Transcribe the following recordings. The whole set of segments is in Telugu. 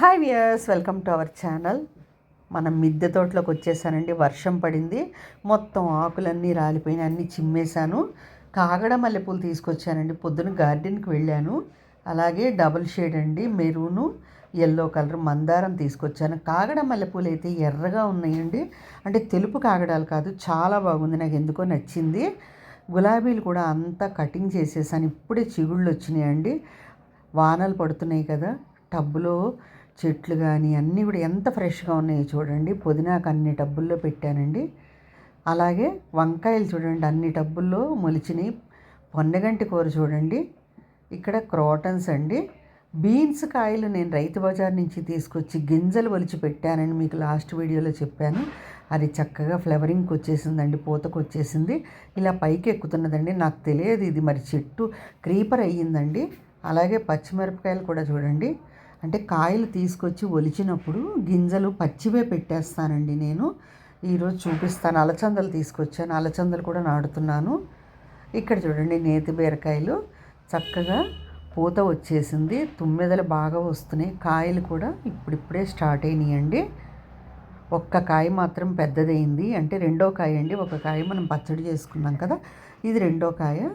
Hi viewers welcome to our channel మనం మిద్దె తోటలోకి వచ్చేసానండి. వర్షం పడింది. మొత్తం ఆకులన్నీ రాలిపోయినాయి. అన్నీ చిమ్మేశాను. కాగడ మల్లెపూలు తీసుకొచ్చానండి. పొద్దున గార్డెన్కి వెళ్ళాను. అలాగే డబుల్ షేడ్ అండి. మెరూను ఎల్లో కలర్ మందారం తీసుకొచ్చాను. కాగడ మల్లెపూలు అయితే ఎర్రగా ఉన్నాయండి. అంటే తెలుపు కాగడాలు కాదు. చాలా బాగుంది. నాకు ఎందుకో నచ్చింది. గులాబీలు కూడా అంతా కటింగ్ చేసేసాను. ఇప్పుడే చిగుళ్ళు వచ్చినాయండి. వానలు పడుతున్నాయి కదా. టబ్బులో చెట్లు కానీ అన్నీ కూడా ఎంత ఫ్రెష్గా ఉన్నాయో చూడండి. పుదీనాకు అన్ని టబ్బుల్లో పెట్టానండి. అలాగే వంకాయలు చూడండి అన్ని టబ్బుల్లో మొలిచినాయి. పొన్నగంటి కూర చూడండి. ఇక్కడ క్రోటన్స్ అండి. బీన్స్ కాయలు నేను రైతు బజార్ నుంచి తీసుకొచ్చి గింజలు ఒలిచి పెట్టానని మీకు లాస్ట్ వీడియోలో చెప్పాను. అది చక్కగా ఫ్లవరింగ్కి వచ్చేసిందండి పూతకు వచ్చేసింది. ఇలా పైకి ఎక్కుతున్నదండి. నాకు తెలియదు ఇది మరి చెట్టు క్రీపర్ అయ్యిందండి. అలాగే పచ్చిమిరపకాయలు కూడా చూడండి. అంటే కాయలు తీసుకొచ్చి ఒలిచినప్పుడు గింజలు పచ్చివే పెట్టేస్తానండి నేను. ఈరోజు చూపిస్తాను. అలచందలు తీసుకొచ్చాను. అలచందలు కూడా నాడుతున్నాను ఇక్కడ చూడండి నేతి బీరకాయలు. చక్కగా పూత వచ్చేసింది. తుమ్మెదలు బాగా వస్తున్నాయి. కాయలు కూడా ఇప్పుడిప్పుడే స్టార్ట్ అయినాయండి. ఒక్క కాయ మాత్రం పెద్దదైంది. అంటే రెండో కాయ అండి. ఒక కాయ మనం పచ్చడి చేసుకున్నాం కదా. ఇది రెండో కాయ.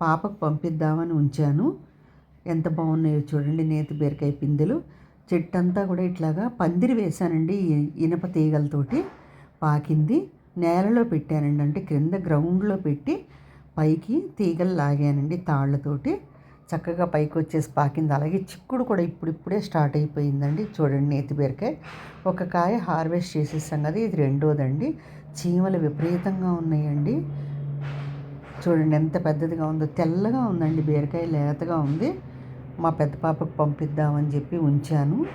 పాపకు పంపిద్దామని ఉంచాను. ఎంత బాగున్నాయో చూడండి నేతి బీరకాయ పిందెలు. చెట్టు అంతా కూడా ఇట్లాగా పందిరి వేశానండి ఇనప తీగలతోటి. పాకింది. నేలలో పెట్టానండి. అంటే క్రింద గ్రౌండ్లో పెట్టి పైకి తీగలు లాగానండి తాళ్ళతోటి. చక్కగా పైకి వచ్చేసి పాకింది. అలాగే చిక్కుడు కూడా ఇప్పుడిప్పుడే స్టార్ట్ అయిపోయిందండి. చూడండి నేతి బీరకాయ. ఒక కాయ హార్వెస్ట్ చేసేసాం కదా ఇది రెండోదండి. చీమలు విపరీతంగా ఉన్నాయండి. చూడండి ఎంత పెద్దదిగా ఉందో. తెల్లగా ఉందండి బీరకాయ లేతగా ఉంది. మా పెద్ద పాపకు పంపిద్దామని చెప్పి ఉంచాను.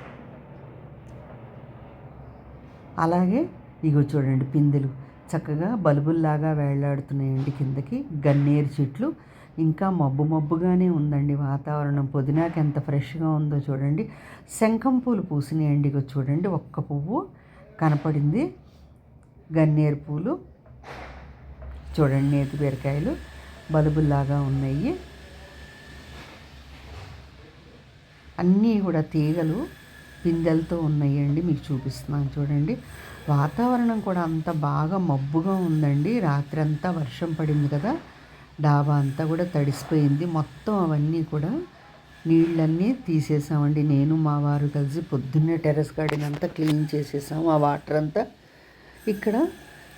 అలాగే ఇగో చూడండి పిందెలు. చక్కగా బల్బుల్లాగా వేళ్ళాడుతున్నాయండి కిందకి. గన్నేరు చెట్లు. ఇంకా మబ్బు మబ్బుగానే ఉందండి వాతావరణం. పుదీనాకి ఎంత ఫ్రెష్గా ఉందో చూడండి. శంఖం పూలు పూసినాయండి ఇగో చూడండి. ఒక్క పువ్వు కనపడింది. గన్నేరు పూలు. చూడండి నేతి బీరకాయలు. బలుబుల్లాగా ఉన్నాయి. అన్నీ కూడా తీగలు పిందెలతో ఉన్నాయండి మీకు చూపిస్తున్నాను చూడండి. వాతావరణం కూడా అంత బాగా మబ్బుగా ఉందండి. రాత్రి అంతా వర్షం పడింది కదా డాబా అంతా కూడా తడిసిపోయింది. మొత్తం అవన్నీ కూడా నీళ్ళన్నీ తీసేసామండి. నేను మా వారు కలిసి పొద్దున్నే టెర్రస్ గార్డెన్ అంతా క్లీన్ చేసేసాము. ఆ వాటర్ అంతా ఇక్కడ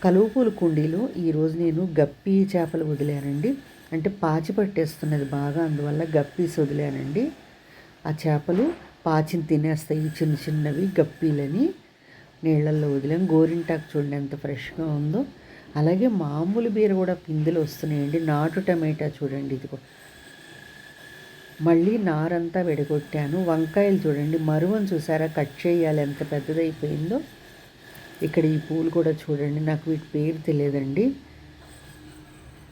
కలువుపూల కుండీలో ఈరోజు నేను గప్పి చేపలు వదిలానండి. అంటే పాచి పట్టేస్తున్నది బాగా అందువల్ల గప్పీస్ వదిలానండి. ఆ చేపలు పాచిని తినేస్తాయి చిన్న చిన్నవి గప్పీలని. నీళ్ళల్లో వదిలాం. గోరింటాకు చూడండి ఎంత ఫ్రెష్గా ఉందో. అలాగే మామూలు బీర కూడా పిందులు వస్తున్నాయండి. నాటు టమాటా చూడండి ఇదిగో. మళ్ళీ నారంతా విడగొట్టాను. వంకాయలు చూడండి. మరువని చూసారా? కట్ చేయాలి. ఎంత పెద్దదైపోయిందో. ఇక్కడ ఈ పూలు కూడా చూడండి. నాకు వీటి పేరు తెలియదండి.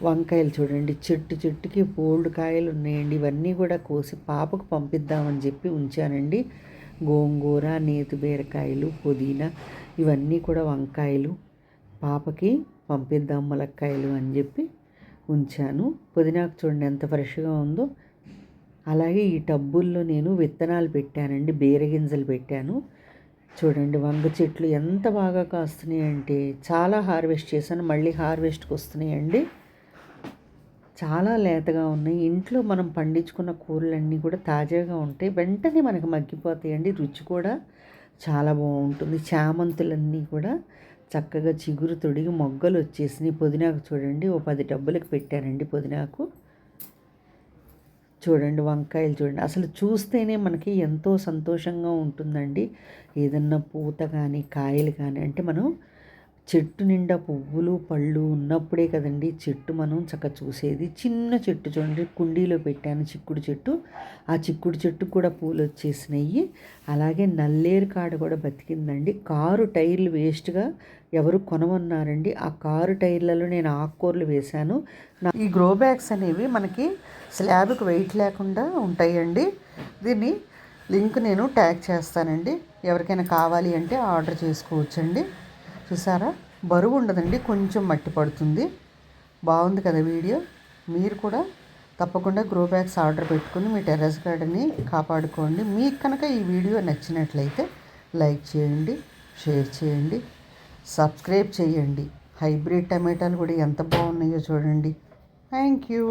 వంకాయలు చూడండి చెట్టు చెట్టుకి పోల్డ్ కాయలు ఉన్నాయండి. ఇవన్నీ కూడా కోసి పాపకు పంపిద్దామని చెప్పి ఉంచానండి. గోంగూర నేతి బీరకాయలు పుదీనా ఇవన్నీ కూడా వంకాయలు. పాపకి పంపిద్దాం ములక్కాయలు అని చెప్పి ఉంచాను. పుదీనాకు చూడండి ఎంత ఫ్రెష్గా ఉందో. అలాగే ఈ టబ్బుల్లో నేను విత్తనాలు పెట్టానండి బీరగింజలు పెట్టాను. చూడండి వంగ చెట్లు ఎంత బాగా కాస్తున్నాయంటే చాలా హార్వెస్ట్ చేశాను మళ్ళీ హార్వెస్ట్కి వస్తున్నాయండి. చాలా లేతగా ఉన్నాయి. ఇంట్లో మనం పండించుకున్న కూరలన్నీ కూడా తాజాగా ఉంటాయి వెంటనే మనకు మగ్గిపోతాయండి. రుచి కూడా చాలా బాగుంటుంది. చామంతులన్నీ కూడా చక్కగా చిగురు తొడిగి మొగ్గలు వచ్చేసినాయి. పుదీనాకు చూడండి ఓ పది డబ్బులకు పెట్టానండి పుదీనాకు. చూడండి వంకాయలు చూడండి. అసలు చూస్తేనే మనకి ఎంతో సంతోషంగా ఉంటుందండి. ఏదన్నా పూత కానీ కాయలు కానీ అంటే మనం చెట్టు నిండా పువ్వులు పళ్ళు ఉన్నప్పుడే కదండి చెట్టు మనం చక్క చూసేది. చిన్న చెట్టు చూడండి కుండీలో పెట్టాను చిక్కుడు చెట్టు. ఆ చిక్కుడు చెట్టు కూడా పూలు వచ్చేసినాయి. అలాగే నల్లేరు కాడ కూడా బతికిందండి. కారు టైర్లు వేస్ట్గా ఎవరు కొనమన్నారండి. ఆ కారు టైర్లలో నేను ఆకుకూరలు వేశాను. ఈ గ్రో బ్యాగ్స్ అనేవి మనకి స్లాబ్కి వెయిట్ లేకుండా ఉంటాయండి. దీన్ని లింక్ నేను ట్యాగ్ చేస్తానండి. ఎవరికైనా కావాలి అంటే ఆర్డర్ చేసుకోవచ్చండి. చూసారా? బరువు ఉండదండి కొంచెం మట్టి పడుతుంది. బాగుంది కదా వీడియో. మీరు కూడా తప్పకుండా గ్రో బ్యాగ్స్ ఆర్డర్ పెట్టుకుని మీ టెర్రస్ గార్డెన్ని కాపాడుకోండి. మీకు కనుక ఈ వీడియో నచ్చినట్లయితే లైక్ చేయండి షేర్ చేయండి సబ్స్క్రైబ్ చేయండి. హైబ్రిడ్ టమాటాలు కూడా ఎంత బాగున్నాయో చూడండి. Thank you.